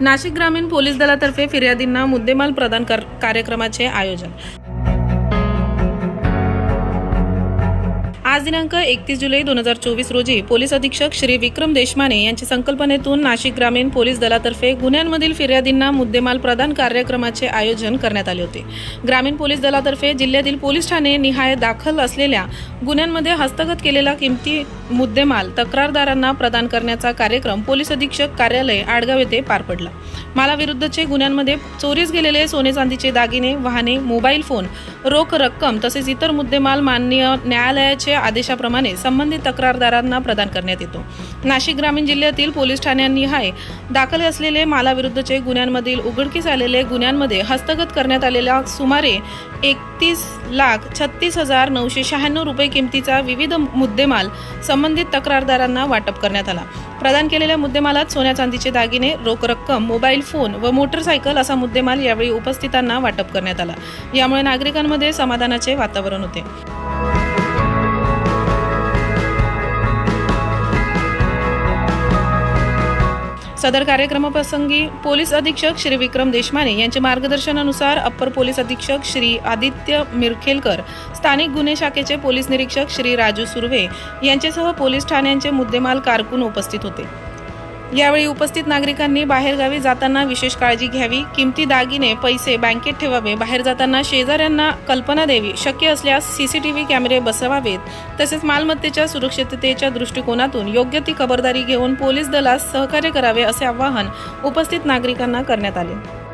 नाशिक ग्रामीण पोलीस दलातर्फे फिर्यादींना मुद्देमाल प्रदान कर कार्यक्रमाचे आयोजन आज दिनांक एकतीस जुलै दोन हजार चोवीस रोजी पोलीस अधीक्षक श्री विक्रम देशमाने यांच्या संकल्पनेतून नाशिक ग्रामीण पोलीस दलातर्फे गुन्ह्यांमधील फिर्यादींना मुद्देमाल प्रदान कार्यक्रमाचे आयोजन करण्यात आले होते. ग्रामीण पोलीस दलातर्फे जिल्ह्यातील पोलीस ठाणे निहाय दाखल असलेल्या गुन्ह्यांमध्ये हस्तगत केलेला किमती मुद्देमाल तक्रारदारांना प्रदान करण्याचा कार्यक्रम पोलीस अधीक्षक कार्यालय आडगाव येथे पार पडला. मालाविरुद्धचे गुन्ह्यांमध्ये चोरीस गेलेले सोने चांदीचे दागिने वाहने मोबाईल फोन रोख रक्कम तसेच इतर मुद्देमाल माननीय न्यायालयाचे आदेशाप्रमाणे संबंधित तक्रारदारांना प्रदान करण्यात येतो. नाशिक ग्रामीण जिल्ह्यातील पोलीस ठाण्यांनिहाय दाखल असलेले मालाविरुद्धचे गुन्ह्यांमधील उघडकीस आलेले गुन्ह्यांमध्ये हस्तगत करण्यात आलेल्या सुमारे एकतीस लाख छत्तीस हजार नऊशे शहाण्णव रुपये किमतीचा विविध मुद्देमाल संबंधित तक्रारदारांना वाटप करण्यात आला. प्रदान केलेल्या मुद्देमालात सोन्या चांदीचे दागिने रोख रक्कम मोबाईल फोन व मोटरसायकल असा मुद्देमाल यावेळी उपस्थितांना वाटप करण्यात आला. यामुळे नागरिकांमध्ये समाधानाचे वातावरण होते. सदर कार्यक्रमाप्रसंगी पोलीस अधीक्षक श्री विक्रम देशमाने यांच्या मार्गदर्शनानुसार अप्पर पोलीस अधीक्षक श्री आदित्य मिरखेलकर स्थानिक गुन्हे शाखेचे पोलीस निरीक्षक श्री राजू सुर्वे यांच्यासह पोलीस ठाण्यांचे मुद्देमाल कारकून उपस्थित होते. यावेळी उपस्थित नागरिकांनी बाहेरगावी जाताना विशेष काळजी घ्यावी किमती दागिने पैसे बँकेत ठेवावे बाहेर जाताना शेजाऱ्यांना कल्पना द्यावी शक्य असल्यास सीसीटीव्ही कॅमेरे बसवावेत. तसेच मालमत्तेच्या सुरक्षिततेच्या दृष्टिकोनातून योग्य ती खबरदारी घेऊन पोलीस दलास सहकार्य करावे असे आवाहन उपस्थित नागरिकांना करण्यात आले.